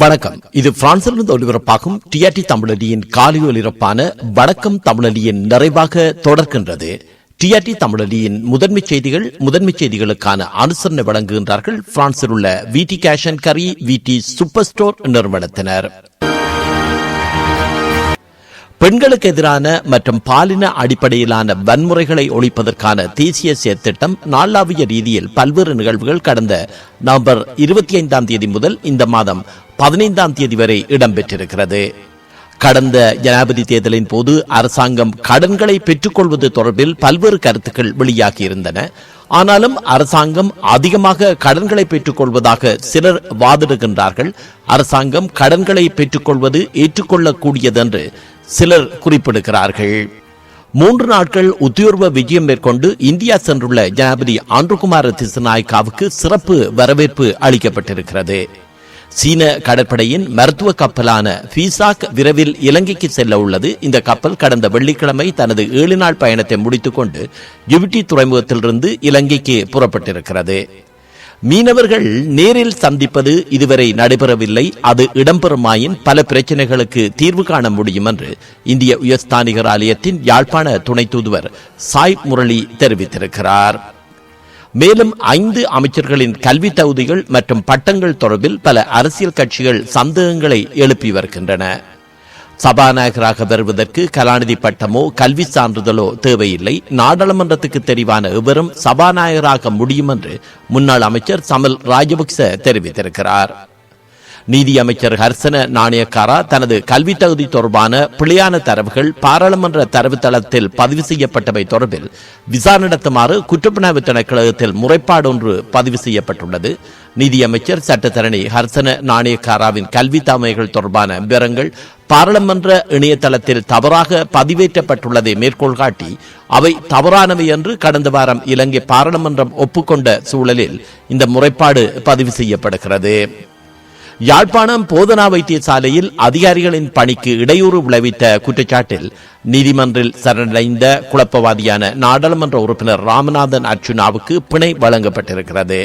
வணக்கம். இது பிரான்சிலிருந்து ஒளிபரப்பாகும் டிஆர்டி தமிழடியின் காலை ஒலிபரப்பான வணக்கம் தமிழடியின் நிறைவாக தொடர்கின்றது. டிஆர்டி தமிழடியின் முதன்மை செய்திகள் முதன்மை செய்திகளுக்கான அனுசரணை வழங்குகின்றார்கள் பிரான்சில் உள்ள விடி கேஷன் கரி விடி சூப்பர் ஸ்டோர் நிறுவனத்தினர். பெண்களுக்கு எதிரான மற்றும் பாலின அடிப்படையிலான வன்முறைகளை ஒழிப்பதற்கான தேசிய செயற்திட்டம் நாளாவிய ரீதியில் பல்வேறு நிகழ்வுகள் கடந்த நவம்பர் இருபத்தி ஐந்தாம் தேதி முதல் இந்த மாதம் பதினைந்தாம் தேதி வரை இடம்பெற்றிருக்கிறது. கடந்த ஜனாதிபதி தேர்தலின் போது அரசாங்கம் கடன்களை பெற்றுக்கொள்வது தொடர்பில் பல்வேறு கருத்துக்கள் வெளியாகியிருந்தன. ஆனாலும் அரசாங்கம் அதிகமாக கடன்களை பெற்றுக்கொள்வதாக சிலர் வாதிடுகின்றார்கள். அரசாங்கம் கடன்களை பெற்றுக்கொள்வது ஏற்றுக்கொள்ளக்கூடியதென்று சிலர் குறிப்பிடுகிறார்கள். மூன்று நாட்கள் உத்தியோர்வ விஜயம் மேற்கொண்டு இந்தியா சென்றுள்ள ஜனாதிபதி ஆண்டுகுமார திசுநாயக்காவுக்கு சிறப்பு வரவேற்பு அளிக்கப்பட்டிருக்கிறது. சீன கடற்படையின் மருத்துவ கப்பலான ஃபீசாக் விரைவில் இலங்கைக்கு செல்ல உள்ளது. இந்த கப்பல் கடந்த வெள்ளிக்கிழமை தனது ஏழு நாள் பயணத்தை முடித்துக் கொண்டு ஜிபிட்டி துறைமுகத்திலிருந்து இலங்கைக்கு புறப்பட்டிருக்கிறது. மீனவர்கள் நேரில் சந்திப்பது இதுவரை நடைபெறவில்லை. அது இடம்பெறுமாயின் பல பிரச்சனைகளுக்கு தீர்வு காண முடியும் என்று இந்திய உயர்ஸ்தானிகர் ஆலயத்தின் யாழ்ப்பாண துணை தூதுவர் சாய் முரளி தெரிவித்திருக்கிறார். மேலும் ஐந்து அமைச்சர்களின் கல்வி தகுதிகள் மற்றும் பட்டங்கள் தொடர்பில் பல அரசியல் கட்சிகள் சந்தேகங்களை எழுப்பி வருகின்றன. சபாநாயகராக வருவதற்கு கலாநிதி பட்டமோ கல்வி சான்றிதழோ தேவையில்லை. நாடாளுமன்றத்துக்கு தெரிவான எவரும் சபாநாயகராக முடியும் என்று முன்னாள் அமைச்சர் சமல் ராஜபக்ச தெரிவித்திருக்கிறார். நீதியமைச்சர் ஹர்சன நாணயக்காரா தனது கல்வி தகுதி தொடர்பான பிழையான தரவுகள் பாராளுமன்ற தரவுத்தளத்தில் பதிவு செய்யப்பட்டவை தொடர்பில் விசாரணை நடத்துமாறு குற்றப்புலனாய்வு திணைக்களத்தில் முறைப்பாடு ஒன்று பதிவு செய்யப்பட்டுள்ளது. நீதியமைச்சர் சட்டத்தரணி ஹர்சன நாணயக்காராவின் கல்வி தாமைகள் தொடர்பான விவரங்கள் பாராளுமன்ற இணையதளத்தில் தவறாக பதிவேற்றப்பட்டுள்ளதை மேற்கோள் காட்டி அவை தவறானவை என்று கடந்த வாரம் இலங்கை பாராளுமன்றம் ஒப்புக்கொண்ட சூழலில் இந்த முறைப்பாடு பதிவு செய்யப்படுகிறது. யாழ்ப்பாணம் போதனா வைத்தியசாலையில் அதிகாரிகளின் பணிக்கு இடையூறு விளைவித்த குற்றச்சாட்டில் நீதிமன்றில் சரணடைந்த குழப்பவாதியான நாடாளுமன்ற உறுப்பினர் ராமநாதன் அர்ச்சுனாவுக்கு பிணை வழங்கப்பட்டிருக்கிறது.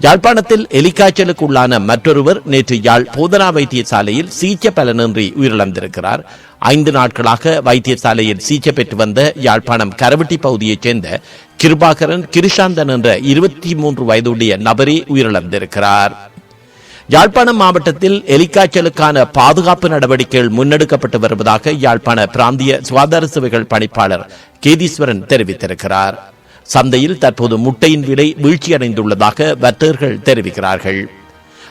யாழ்ப்பாணத்தில் எலிக்காய்ச்சலுக்கு உள்ளான மற்றொருவர் நேற்று யாழ் போதனா வைத்தியசாலையில் சிகிச்சை பலனின்றி உயிரிழந்திருக்கிறார். ஐந்து நாட்களாக வைத்தியசாலையில் சிகிச்சை பெற்று வந்த யாழ்ப்பாணம் கரவட்டி பகுதியைச் சேர்ந்த கிருபாகரன் கிருஷாந்தன் என்ற இருபத்தி மூன்று வயதுடைய நபரே உயிரிழந்திருக்கிறார். யாழ்ப்பாணம் மாவட்டத்தில் எலிக்காய்ச்சலுக்கான பாதுகாப்பு நடவடிக்கைகள் முன்னெடுக்கப்பட்டு வருவதாக யாழ்ப்பாண பிராந்திய சுகாதார சேவைகள் பணிப்பாளர் கேதீஸ்வரன் தெரிவித்திருக்கிறார். சந்தையில் தற்போது முட்டையின் விலை வீழ்ச்சியடைந்துள்ளதாக வர்த்தகர்கள் தெரிவிக்கிறார்கள்.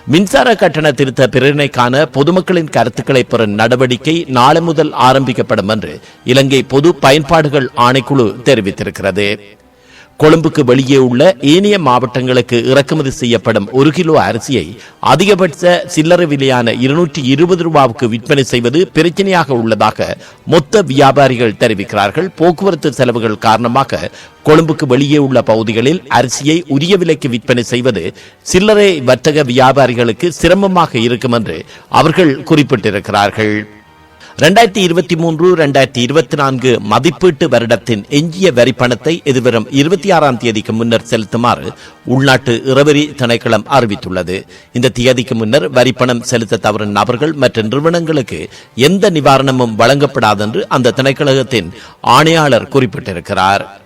மின்சார கட்டண திருத்த பிரேரணைக்கான பொதுமக்களின் கருத்துக்களை பெறும் நடவடிக்கை நாளை முதல் ஆரம்பிக்கப்படும் என்று இலங்கை பொது பயன்பாடுகள் ஆணைக்குழு தெரிவித்திருக்கிறது. கொழும்புக்கு வெளியே உள்ள ஏனைய மாவட்டங்களுக்கு இறக்குமதி செய்யப்படும் ஒரு கிலோ அரிசியை அதிகபட்ச சில்லறை விலையான இருநூற்றி இருபது ரூபாவுக்கு விற்பனை செய்வது பிரச்சனையாக உள்ளதாக மொத்த வியாபாரிகள் தெரிவிக்கிறார்கள். போக்குவரத்து செலவுகள் காரணமாக கொழும்புக்கு வெளியே உள்ள பகுதிகளில் அரிசியை உரிய விலைக்கு விற்பனை செய்வது சில்லறை வர்த்தக வியாபாரிகளுக்கு சிரமமாக இருக்கும் என்று அவர்கள் குறிப்பிட்டிருக்கிறார்கள். ரெண்டாயிரத்தி இருபத்தி மூன்று ரெண்டாயிரத்தி இருபத்தி நான்கு மதிப்பீட்டு வருடத்தின் எஞ்சிய வரி பணத்தை எதிர்வரும் இருபத்தி ஆறாம் தேதிக்கு முன்னர் செலுத்துமாறு உள்நாட்டு இறவரி திணைக்களம் அறிவித்துள்ளது. இந்த தேதிக்கு முன்னர் வரி பணம் செலுத்த தவறும் நபர்கள் மற்றும் நிறுவனங்களுக்கு எந்த நிவாரணமும் வழங்கப்படாதென்று அந்த திணைக்கழகத்தின் ஆணையாளர் குறிப்பிட்டிருக்கிறார்.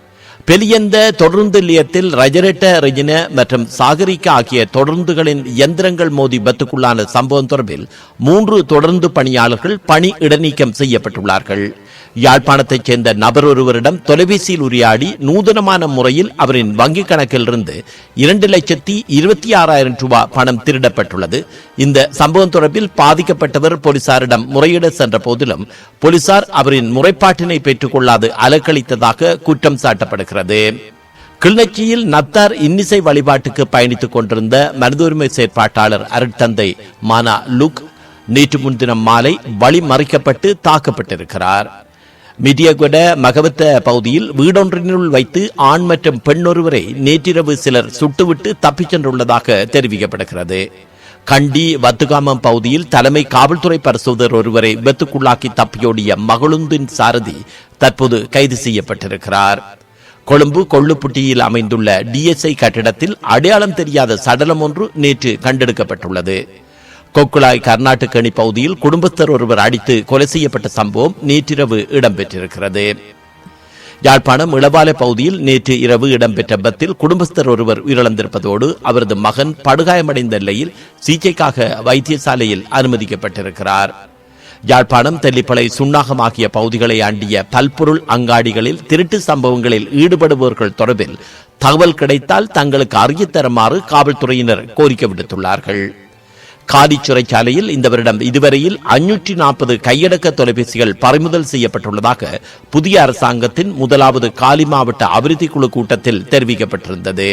பெலியந்த தொடருந்து நிலையத்தில் ரஜரட்ட ரெஜின மற்றும் சாகரிக்கா ஆகிய தொடருந்துகளின் இயந்திரங்கள் மோதி விபத்துக்குள்ளான சம்பவம் தொடர்பில் மூன்று தொடருந்து பணியாளர்கள் பணி இடைநீக்கம் செய்யப்பட்டுள்ளார்கள். யாழ்ப்பாணத்தைச் சேர்ந்த நபர் ஒருவரிடம் தொலைபேசியில் உரையாடி நூதனமான முறையில் அவரின் வங்கிக் கணக்கிலிருந்து இரண்டு லட்சத்தி இருபத்தி ஆறாயிரம் ரூபாய் பணம் திருடப்பட்டுள்ளது. இந்த சம்பவம் தொடர்பில் பாதிக்கப்பட்டவர் போலீசாரிடம் முறையிட சென்ற போதிலும் போலீசார் அவரின் முறைப்பாட்டினை பெற்றுக் கொள்ளாது அலக்களித்ததாக குற்றம் சாட்டப்படுகிறது. கிளிநொச்சியில் நத்தார் இன்னிசை வழிபாட்டுக்கு பயணித்துக் கொண்டிருந்த மனித உரிமை செயற்பாட்டாளர் அருட்தந்தை மானா லுக் நேற்று முன்தினம் மாலை வழி மறைக்கப்பட்டு தாக்கப்பட்டிருக்கிறார். மிடியகுட மகவத்த பகுதியில் வீடொன்றினுள் வைத்து ஆண் மற்றும் பெண் ஒருவரை நேற்றிரவு சிலர் சுட்டுவிட்டு தப்பிச் சென்றுள்ளதாக தெரிவிக்கப்படுகிறது. கண்டி வத்துகாமம் பகுதியில் தலைமை காவல்துறை பரிசோதர் ஒருவரை விபத்துக்குள்ளாக்கி தப்பியோடிய மகளுந்தின் சாரதி தற்போது கைது செய்யப்பட்டிருக்கிறார். கொழும்பு கொள்ளுப்புட்டியில் அமைந்துள்ள டிஎஸ்ஐ கட்டிடத்தில் அடையாளம் தெரியாத சடலம் ஒன்று நேற்று கண்டெடுக்கப்பட்டுள்ளது. கொக்குளாய் கர்நாடகணி பகுதியில் குடும்பஸ்தர் ஒருவர் அடித்து கொலை செய்யப்பட்ட சம்பவம் நேற்றிரவு இடம்பெற்றிருக்கிறது. யாழ்ப்பாணம் இளவாலை பகுதியில் நேற்று இரவு இடம்பெற்ற விபத்தில் குடும்பஸ்தர் ஒருவர் உயிரிழந்திருப்பதோடு அவரது மகன் படுகாயமடைந்த நிலையில் சிகிச்சைக்காக வைத்தியசாலையில் அனுமதிக்கப்பட்டிருக்கிறார். யாழ்ப்பாணம் தெல்லிப்பளை சுண்ணாகம் ஆகிய பகுதிகளை அண்டிய பல்பொருள் அங்காடிகளில் திருட்டு சம்பவங்களில் ஈடுபடுபவர்கள் தொடர்பில் தகவல் கிடைத்தால் தங்களுக்கு அறிய தருமாறு காவல்துறையினர் கோரிக்கை விடுத்துள்ளார்கள். காதி சிறைச்சாலையில் இந்த வருடம் இதுவரையில் அஞ்சூற்றி நாற்பது கையடக்க தொலைபேசிகள் பறிமுதல் செய்யப்பட்டுள்ளதாக புதிய அரசாங்கத்தின் முதலாவது காலி மாவட்ட அபிவிருத்தி குழு கூட்டத்தில் தெரிவிக்கப்பட்டிருந்தது.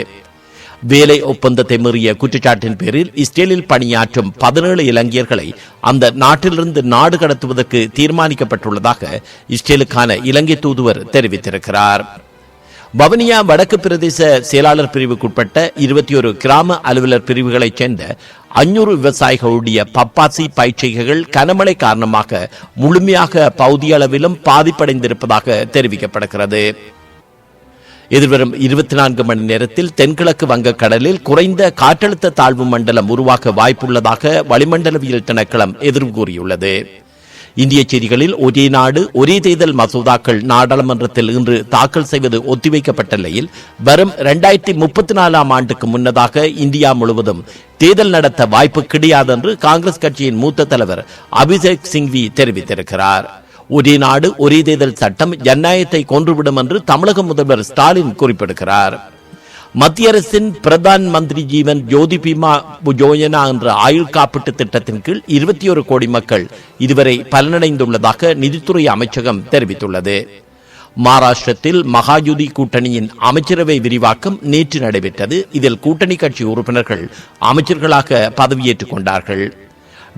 வேலை ஒப்பந்தத்தை மீறிய குற்றச்சாட்டின் பேரில் இஸ்ரேலில் பணியாற்றும் பதினேழு இலங்கையர்களை அந்த நாட்டிலிருந்து நாடு கடத்துவதற்கு தீர்மானிக்கப்பட்டுள்ளதாக இஸ்ரேலுக்கான இலங்கை தூதுவர் தெரிவித்திருக்கிறார். வவனியா வடக்கு பிரதேச செயலாளர் பிரிவுக்குட்பட்ட இருபத்தி ஒரு கிராம அலுவலர் பிரிவுகளைச் சேர்ந்த அஞ்சூறு விவசாயிகளுடைய பப்பாசி பயிற்சிகள் கனமழை காரணமாக முழுமையாக பகுதியளவிலும் பாதிப்படைந்திருப்பதாக தெரிவிக்கப்படுகிறது. எதிர்வரும் இருபத்தி நான்கு மணி நேரத்தில் தென்கிழக்கு வங்கக்கடலில் குறைந்த காற்றழுத்த தாழ்வு மண்டலம் உருவாக்க வாய்ப்புள்ளதாக வளிமண்டலவியல் திணைக்களம் எதிர்வு கூறியுள்ளது. இந்திய செய்திகளில் ஒரே நாடு ஒரே தேர்தல் மசோதாக்கள் நாடாளுமன்றத்தில் இன்று தாக்கல் செய்வது ஒத்திவைக்கப்பட்ட நிலையில் வரும் இரண்டாயிரத்தி முப்பத்தி நாலாம் ஆண்டுக்கு முன்னதாக இந்தியா முழுவதும் தேர்தல் நடத்த வாய்ப்பு கிடையாது என்று காங்கிரஸ் கட்சியின் மூத்த தலைவர் அபிஷேக் சிங்வி தெரிவித்திருக்கிறார். ஒரே நாடு ஒரே தேர்தல் சட்டம் ஜனநாயகத்தை கொன்றுவிடும் என்று தமிழக முதல்வர் ஸ்டாலின் குறிப்பிடுகிறார். மத்திய அரசின் பிரதான் மந்திரி ஜீவன் ஜோதி பீமா யோஜனா என்ற ஆயுள் காப்பீட்டு திட்டத்தின் கீழ் இருபத்தி ஒரு கோடி மக்கள் இதுவரை பலனடைந்துள்ளதாக நிதித்துறை அமைச்சகம் தெரிவித்துள்ளது. மகாராஷ்டிரத்தில் மகாயுதி கூட்டணியின் அமைச்சரவை விரிவாக்கம் நேற்று நடைபெற்றது. இதில் கூட்டணி கட்சி உறுப்பினர்கள் அமைச்சர்களாக பதவியேற்றுக் கொண்டார்கள்.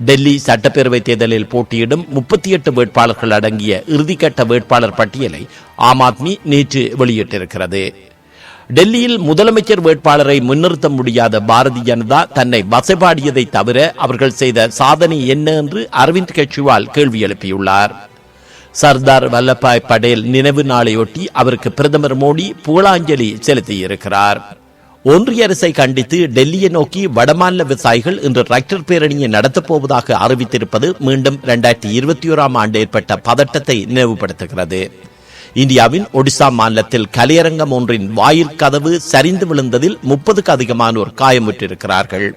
டெல்லி சட்டப்பேரவை தேர்தலில் போட்டியிடும் முப்பத்தி எட்டு வேட்பாளர்கள் அடங்கிய இறுதிக்கட்ட வேட்பாளர் பட்டியலை ஆம் ஆத்மி நேற்று வெளியிட்டிருக்கிறது. டெல்லியில் முதலமைச்சர் வேட்பாளரை முன்னிறுத்த முடியாத பாரதிய ஜனதா தன்னை வசைபாடியதை தவிர அவர்கள் செய்த சாதனை என்ன என்று அரவிந்த் கெஜ்ரிவால் கேள்வி எழுப்பியுள்ளார். சர்தார் வல்லபாய் படேல் நினைவு நாளையொட்டி அவருக்கு பிரதமர் மோடி புகழாஞ்சலி செலுத்தியிருக்கிறார். ஒன்றிய அரசை கண்டித்து டெல்லியை நோக்கி வடமாநில விவசாயிகள் இன்று டிராக்டர் பேரணியை நடத்தப் போவதாக அறிவித்திருப்பது மீண்டும் இரண்டாயிரத்தி இருபத்தி ஓராம் ஆண்டு ஏற்பட்ட பதட்டத்தை நினைவுபடுத்துகிறது. இந்தியாவின் ஒடிசா மாநிலத்தில் கலையரங்கம் ஒன்றின் வாயில் கதவு சரிந்து விழுந்ததில் முப்பதுக்கு அதிகமானோர் காயமுற்றிருக்கிறார்கள்.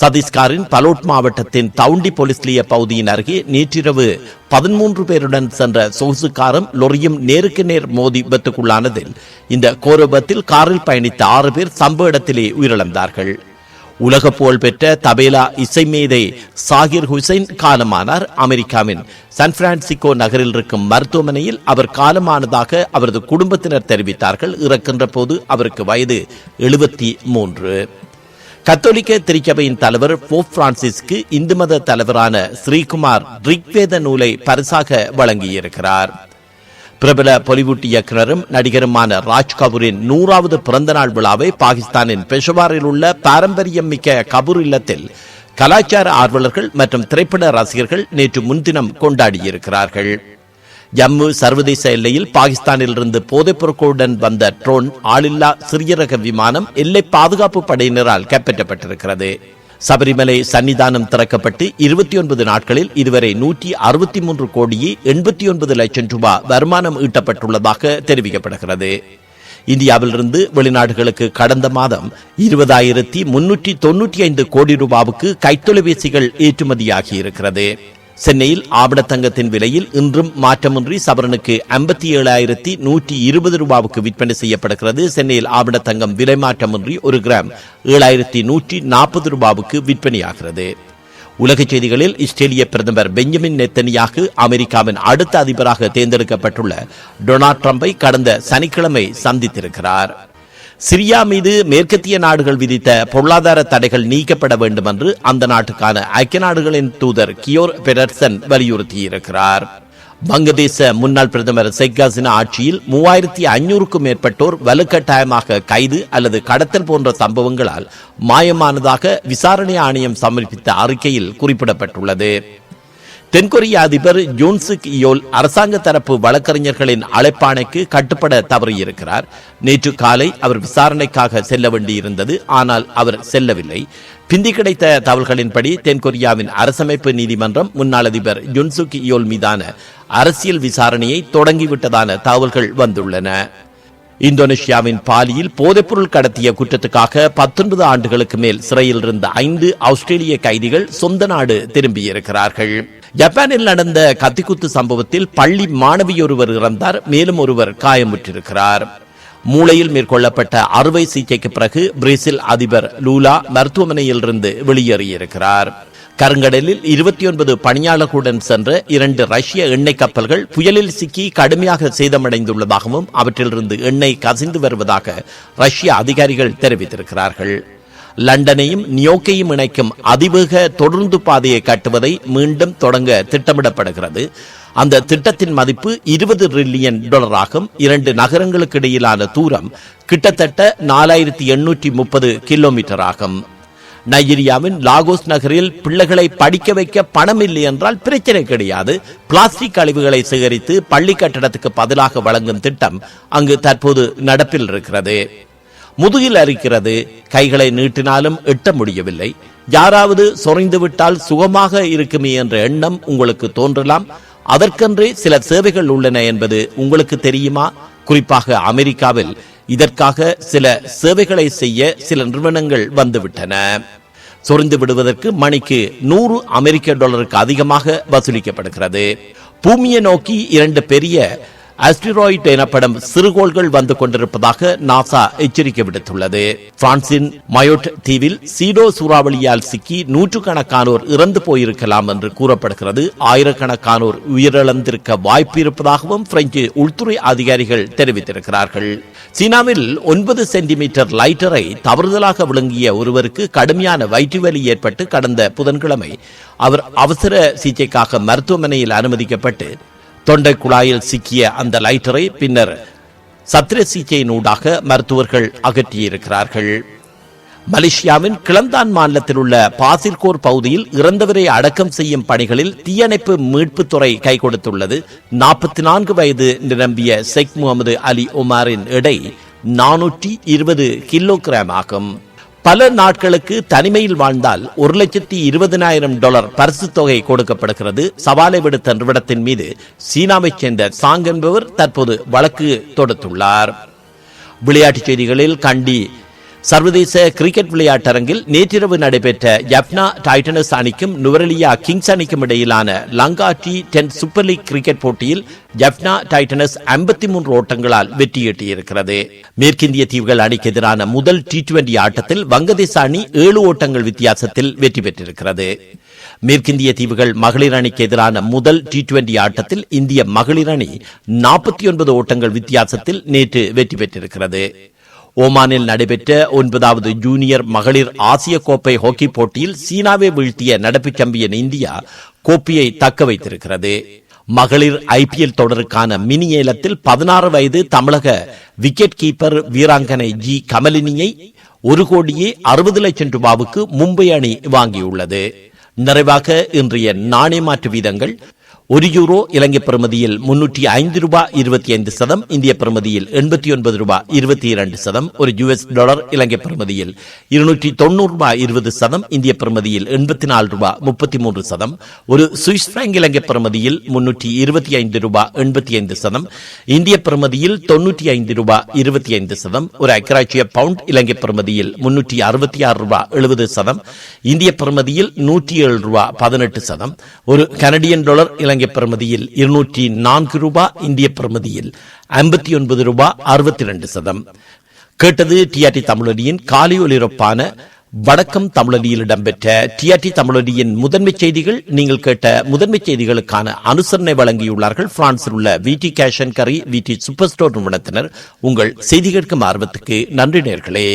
சத்தீஸ்கரின் பலோட் மாவட்டத்தின் தவுண்டி போலீஸ்லிய பகுதியின் அருகே நேற்றிரவு பதிமூன்று பேருடன் சென்ற சொகுசு காரும் லொரியும் நேருக்கு நேர் மோதி விபத்துக்குள்ளானதில் இந்த கோரபத்தில் காரில் பயணித்த ஆறு பேர் சம்பவ இடத்திலே உயிரிழந்தார்கள். உலக புகழ் பெற்ற தபேலா இசை மேதை சாகிர் ஹுசைன் காலமானார் அமெரிக்காவின் சான் பிரான்சிஸ்கோ நகரில் இருக்கும் மருத்துவமனையில் அவர் காலமானதாக அவரது குடும்பத்தினர் தெரிவித்தார்கள். இறக்கின்ற போது அவருக்கு வயது எழுபத்தி மூன்று கத்தோலிக்க திருச்சபையின் தலைவர் போப் பிரான்சிஸ்க்கு இந்து மத தலைவரான ஸ்ரீகுமார் ரிக்வேத நூலை பரிசாக வழங்கியிருக்கிறார். பிரபல பாலிவுட் இயக்குனரும் நடிகருமான ராஜ் கபூரின் நூறாவது பிறந்தநாள் விழாவை பாகிஸ்தானின் பெஷவாரில் உள்ள பாரம்பரியம் மிக்க கபூர் இல்லத்தில் கலாச்சார ஆர்வலர்கள் மற்றும் திரைப்பட ரசிகர்கள் நேற்று முன்தினம் கொண்டாடியிருக்கிறார்கள். ஜம்மு சர்வதேச எல்லையில் பாகிஸ்தானிலிருந்து போதைப் பொருட்களுடன் வந்த ட்ரோன் ஆளில்லா சிறிய ரக விமானம் எல்லை பாதுகாப்பு படையினரால் கைப்பற்றப்பட்டிருக்கிறது. சபரிமலை சன்னிதானம் திறக்கப்பட்டு இருபத்தி ஒன்பது நாட்களில் இதுவரை நூற்றி அறுபத்தி மூன்று கோடியே எண்பத்தி ஒன்பது லட்சம் ரூபாய் வருமானம் ஈட்டப்பட்டுள்ளதாக தெரிவிக்கப்படுகிறது. இந்தியாவிலிருந்து வெளிநாடுகளுக்கு கடந்த மாதம் இருபதாயிரத்தி முன்னூற்றி தொன்னூற்றி ஐந்து கோடி ரூபாவுக்கு கைத்தொலைபேசிகள் ஏற்றுமதியாகி இருக்கிறது சென்னையில் ஆபணத்தங்கத்தின் விலையில் இன்றும் மாற்றமின்றி சவரனுக்கு ஐம்பத்தி ஏழாயிரத்தி நூற்றி இருபது ரூபாவுக்கு விற்பனை செய்யப்படுகிறது. சென்னையில் ஆபணத்தங்கம் விலை மாற்றமின்றி ஒரு கிராம் ஏழாயிரத்தி நூற்றி நாற்பது ரூபாவுக்கு விற்பனையாகிறது. உலகச் செய்திகளில் இஸ்ரேலிய பிரதமர் பெஞ்சமின் நெத்தனியாகு அமெரிக்காவின் அடுத்த அதிபராக தேர்ந்தெடுக்கப்பட்டுள்ள டொனால்ட் ட்ரம்பை கடந்த சனிக்கிழமை சந்தித்திருக்கிறார். சிரியா மீது மேற்கத்திய நாடுகள் விதித்த பொருளாதார தடைகள் நீக்கப்பட வேண்டும் என்று அந்த நாட்டுக்கான ஐக்கிய நாடுகளின் தூதர் கியோர் பெரர்சன் வலியுறுத்தியிருக்கிறார். வங்கதேச முன்னாள் பிரதமர் ஷேக் ஹசினா ஆட்சியில் மூவாயிரத்தி ஐநூறுக்கும் மேற்பட்டோர் வலுக்கட்டாயமாக கைது அல்லது கடத்தல் போன்ற சம்பவங்களால் மாயமானதாக விசாரணை ஆணையம் சமர்ப்பித்த அறிக்கையில் குறிப்பிடப்பட்டுள்ளது. தென்கொரிய அதிபர் யூன்சுக் யோல் அரசாங்க தரப்பு வழக்கறிஞர்களின் அழைப்பாணைக்கு கட்டுப்பட தவறியிருக்கிறார். நேற்று காலை அவர் விசாரணைக்காக செல்ல வேண்டியிருந்தது ஆனால் அவர் செல்லவில்லை. பிந்தி கிடைத்த தகவல்களின்படி தென்கொரியாவின் அரசமைப்பு நீதிமன்றம் முன்னாள் அதிபர் ஜுன்சுக் இயோல் மீதான அரசியல் விசாரணையை தொடங்கிவிட்டதான தகவல்கள் வந்துள்ளன. இந்தோனேஷியாவின் பாலியில் போதைப்பொருள் கடத்திய குற்றத்துக்காக பத்தொன்பது ஆண்டுகளுக்கு மேல் சிறையில் இருந்த ஐந்து ஆஸ்திரேலிய கைதிகள் சொந்த நாடு திரும்பியிருக்கிறார்கள். ஜப்பானில் நடந்த கத்திக்குத்து சம்பவத்தில் பள்ளி மாணவியொருவர் இறந்தார். மேலும் ஒருவர் காயமுற்றிருக்கிறார். மூளையில் மேற்கொள்ளப்பட்ட அறுவை சிகிச்சைக்கு பிறகு பிரேசில் அதிபர் லூலா மருத்துவமனையில் இருந்து வெளியேறியிருக்கிறார். கருங்கடலில் இருபத்தி ஒன்பது பணியாளர்களுடன் சென்ற இரண்டு ரஷ்ய எண்ணெய் கப்பல்கள் புயலில் சிக்கி கடுமையாக சேதமடைந்துள்ளதாகவும் அவற்றிலிருந்து எண்ணெய் கசிந்து வருவதாக ரஷ்ய அதிகாரிகள் தெரிவித்திருக்கிறார்கள். லண்டனையும் நியோக்கையும் இணைக்கும் அதிவேக தொடர்ந்து பாதையை கட்டுவதை மீண்டும் தொடங்க திட்டமிடப்படுகிறது. அந்த திட்டத்தின் மதிப்பு இருபது ரில்லியன் டாலராகும். இரண்டு நகரங்களுக்கு இடையிலான தூரம் கிட்டத்தட்ட நாலாயிரத்தி எண்ணூற்றி முப்பது கிலோமீட்டர் ஆகும் நைஜீரியாவின் லாகோஸ் நகரில் பிள்ளைகளை படிக்க வைக்க பணம் இல்லை என்றால் பிரச்சனை கிடையாது. பிளாஸ்டிக் கழிவுகளை சேகரித்து பள்ளி கட்டடத்துக்கு பதிலாக வழங்கும் திட்டம் அங்கு தற்போது நடப்பில் இருக்கிறது. முதுகில் அரிக்கிறது. கைகளை நீட்டினாலும் எட்ட முடியவில்லை. யாராவது சொறைந்து விட்டால் சுகமாக இருக்குமே என்ற எண்ணம் உங்களுக்கு தோன்றலாம். அதற்கென்றே சில சேவைகள் உள்ளன என்பது உங்களுக்கு தெரியுமா? குறிப்பாக அமெரிக்காவில். இதற்காக சில சேவைகளை செய்ய சில நிறுவனங்கள் வந்துவிட்டன. சொரிந்து விடுவதற்கு மணிக்கு நூறு அமெரிக்க டாலருக்கு அதிகமாக வசூலிக்கப்படுகிறது. பூமியை நோக்கி இரண்டு பெரிய அஸ்டிராய்ட் எனப்படும் சிறுகோள்கள் வந்து கொண்டிருப்பதாக நாசா எச்சரிக்கை விடுத்துள்ளது. பிரான்சின் மயோட் தீவில் சீடோ சூறாவளியால் சிக்கி நூற்றுக்கணக்கானோர் இறந்து போயிருக்கலாம் என்று கூறப்படுகிறது. ஆயிரக்கணக்கானோர் உயிரிழந்திருக்க வாய்ப்பு இருப்பதாகவும் பிரெஞ்சு உள்துறை அதிகாரிகள் தெரிவித்திருக்கிறார்கள். சீனாவில் ஒன்பது சென்டிமீட்டர் லைட்டரை தவறுதலாக விழுங்கிய ஒருவருக்கு கடுமையான வயிற்று வலி ஏற்பட்டு கடந்த புதன்கிழமை அவர் அவசர சிகிச்சைக்காக மருத்துவமனையில் அனுமதிக்கப்பட்டு தொண்டை குழாயில் சிக்கிய அந்த லைட்டரை பின்னர் சத்திர சிகிச்சையினூடாக மருத்துவர்கள் அகற்றியிருக்கிறார்கள். மலேசியாவின் கிளந்தான் மாநிலத்தில் உள்ள பாசிர்கோர் பகுதியில் இறந்தவரை அடக்கம் செய்யும் பணிகளில் தீயணைப்பு மீட்புத் துறை கை கொடுத்துள்ளது நாற்பத்தி நான்கு வயது நிரம்பிய ஷேக் முகமது அலி உமாரின் எடை நானூற்றி இருபது கிலோகிராம் ஆகும். பல நாட்களுக்கு தனிமையில் வாழ்ந்தால் ஒரு லட்சத்தி இருபதனாயிரம் டாலர் பரிசு தொகை கொடுக்கப்படுகிறது. சவாலை விடுத்த நிறுவனத்தின் மீது சீனாவைச் சேர்ந்த சாங் என்பவர் தற்போது வழக்கு தொடுத்துள்ளார். விளையாட்டுச் செய்திகளில் கண்டி சர்வதேச கிரிக்கெட் விளையாட்டரங்கில் நேற்றிரவு நடைபெற்ற ஜப்னா டைட்டனஸ் அணிக்கும் நுவரலியா கிங்ஸ் அணிக்கும் இடையிலான Lanka T ten super league cricket போட்டியில் ஜப்னா டைட்டனஸ் ஐம்பத்தி மூன்று ஓட்டங்களால் வெற்றியீட்டியிருக்கிறது மேற்கிந்திய தீவுகள் அணிக்கு எதிரான முதல் டி டுவெண்டி ஆட்டத்தில் வங்கதேச அணி ஏழு ஓட்டங்கள் வித்தியாசத்தில் வெற்றி பெற்றிருக்கிறது. மேற்கிந்திய தீவுகள் மகளிர் அணிக்கு எதிரான முதல் டி டுவெண்டி ஆட்டத்தில் இந்திய மகளிர் அணி நாற்பத்தி ஒன்பது ஓட்டங்கள் வித்தியாசத்தில் நேற்று வெற்றி பெற்றிருக்கிறது. ஓமானில் நடைபெற்ற ஒன்பதாவது ஜூனியர் மகளிர் ஆசிய கோப்பை ஹாக்கி போட்டியில் சீனாவை வீழ்த்திய நடப்பு சாம்பியன் இந்தியா கோப்பையை தக்க வைத்திருக்கிறது. மகளிர் ஐபிஎல் தொடருக்கான மினி ஏலத்தில் பதினாறு வயது தமிழக விக்கெட் கீப்பர் வீராங்கனை ஜி கமலினியை ஒரு கோடியே அறுபது லட்சம் ரூபாவுக்கு மும்பை அணி வாங்கியுள்ளது. நிறைவாக இன்றைய நாணய மாற்று வீதங்கள் ஒரு யூரோ இலங்கை பிரமதியில் முன்னூற்றி ஐந்து ரூபாய் இருபத்தி ஐந்து சதம் இந்திய பிரமதியில் எண்பத்தி ஒன்பது ரூபாய் இருபத்தி இரண்டு சதம் ஒரு யுஎஸ் டாலர் இலங்கை பிரமதியில் இருநூற்றி தொண்ணூறு ரூபாய் இருபது சதம் இந்திய பிரமதியில் எண்பத்தி நாலு ரூபாய் முப்பத்தி மூன்று சதம் ஒரு சுவிஸ் பிராங்க் இலங்கை பிரமதியில் முன்னூற்றி இருபத்தி ஐந்து ரூபாய் எண்பத்தி ஐந்து சதம் இந்திய பிரமதியில் தொன்னூற்றி ஐந்து ரூபாய் இருபத்தி ஐந்து சதம் ஒரு அக்கராட்சிய பவுண்ட் இலங்கை பிரமதியில் முன்னூற்றி அறுபத்தி ஆறு ரூபாய் எழுபது சதம் இந்திய பிரமதியில் நூற்றி ஏழு ரூபா பதினெட்டு சதம் ஒரு கனடியன் டொலர் இலங்க இலங்கை பிரமதியில் இருநூற்றி நான்கு ரூபாய் இந்திய பிரமதியில் ஐம்பத்தி ஒன்பது ரூபாய் அறுபத்தி ரெண்டு சதம் கேட்டது டிஆர்டி தமிழொலியின் காலை ஒலிரப்பான வடக்கம் தமிழொலியில் இடம்பெற்ற டிஆர்டி தமிழொலியின் முதன்மை செய்திகள் நீங்கள் கேட்ட முதன்மை செய்திகளுக்கான அனுசரணை வழங்கியுள்ளார்கள். பிரான்சில் உள்ள விடி அண்ட் கரி விடி சூப்பர் ஸ்டோர் நிறுவனத்தினர். உங்கள் செய்தி கேட்கும் ஆர்வத்துக்கு நன்றி நேர்களே.